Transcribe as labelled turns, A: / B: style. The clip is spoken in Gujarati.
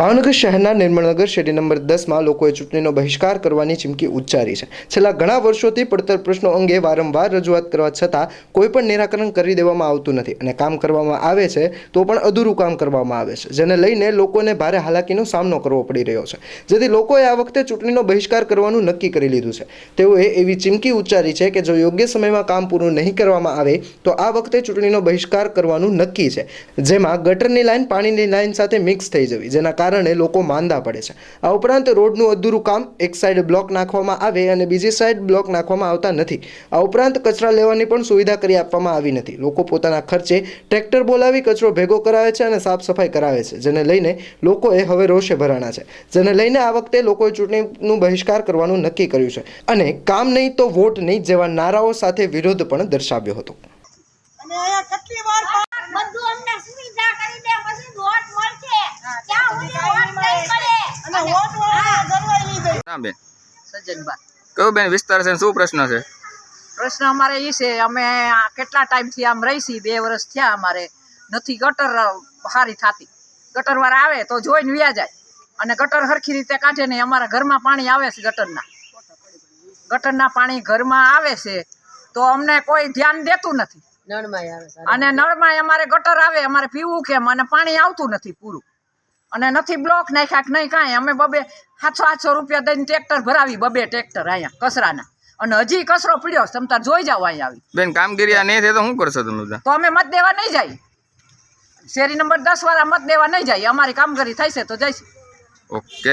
A: ભાવનગર શહેરના નિર્મળનગર શેરી નંબર દસમાં લોકોએ ચૂંટણીનો બહિષ્કાર કરવાની ચીમકી ઉચ્ચારી છે. છેલ્લા ઘણા વર્ષોથી પડતર પ્રશ્નો અંગે વારંવાર રજૂઆત કરવા છતાં કોઈ પણ નિરાકરણ કરી દેવામાં આવતું નથી અને કામ કરવામાં આવે છે તો પણ અધૂરું કામ કરવામાં આવે છે, જેને લઈને લોકોને ભારે હાલાકીનો સામનો કરવો પડી રહ્યો છે. જેથી લોકોએ આ વખતે ચૂંટણીનો બહિષ્કાર કરવાનું નક્કી કરી લીધું છે. તેઓએ એવી ચીમકી ઉચ્ચારી છે કે જો યોગ્ય સમયમાં કામ પૂરું નહીં કરવામાં આવે તો આ વખતે ચૂંટણીનો બહિષ્કાર કરવાનું નક્કી છે, જેમાં ગટરની લાઈન પાણીની લાઇન સાથે મિક્સ થઈ જવી, જેના કારણે લોકો માંદા પડે છે. આ ઉપરાંત રોડનું અધૂરું કામ એક સાઈડ બ્લોક નાખવામાં આવે અને બીજી સાઈડ બ્લોક નાખવામાં આવતા નથી. આ ઉપરાંત કચરા લેવાની પણ સુવિધા કરી આપવામાં આવી નથી. લોકો પોતાના ખર્ચે ટ્રેક્ટર બોલાવી કચરો ભેગો કરાવે છે અને સાફ સફાઈ કરાવે છે જેને લઈને લોકોએ હવે રોષે ભરાણા છે. જેને લઈને આ વખતે લોકોએ ચૂંટણીનું બહિષ્કાર કરવાનું નક્કી કર્યું છે. અને કામ નહીં તો વોટ નહીં જેવા નારાઓ સાથે વિરોધ પણ દર્શાવ્યો હતો.
B: અને અહીંયા કેટલી વાર
C: બધું અમને સુવિધા કરી દે પછી વોટ મળશે. ત્યાં
D: બેન.
E: સજ્જનબા
D: કયો બેન વિસ્તાર છે ને શું પ્રશ્ન છે?
E: પ્રશ્ન અમારે એ છે અમે કેટલા ટાઈમથી આમ રહી છીએ બે વર્ષ થયા અમારે. નથી ગટર સારી થતી. ગટર વાળા આવે તો જોઈને વ્યા જાય. અને ગટર સરખી રીતે કાઢે નહીં અમારા ઘરમાં પાણી આવે છે ગટરના. ગટરના પાણી ઘરમાં આવે છે તો અમને કોઈ ધ્યાન દેતું નથી. અને નળમાં અમારે ગટર આવે અમારે પીવું કેમ? અને પાણી આવતું નથી પૂરું. અને નથી બ્લોક નાખ્યા કે નહીં કાંઈ. અમે બબે સાતસો આઠસો રૂપિયા દઈને ટ્રેક્ટર ભરાવી બબે ટ્રેક્ટર અહીંયા કચરાના. અને હજી કચરો પીડ્યો છે. તાર જોઈ જાઓ અહીંયા આવી.
D: બેન કામગીરી આ નહીં થાય તો શું કરશો તમે
E: તો અમે મત દેવા નહીં જાય. શેરી નંબર દસ વાળા મત દેવા નહીં જાય. અમારી કામગીરી થાય છે તો જઈશું.
D: ઓકે.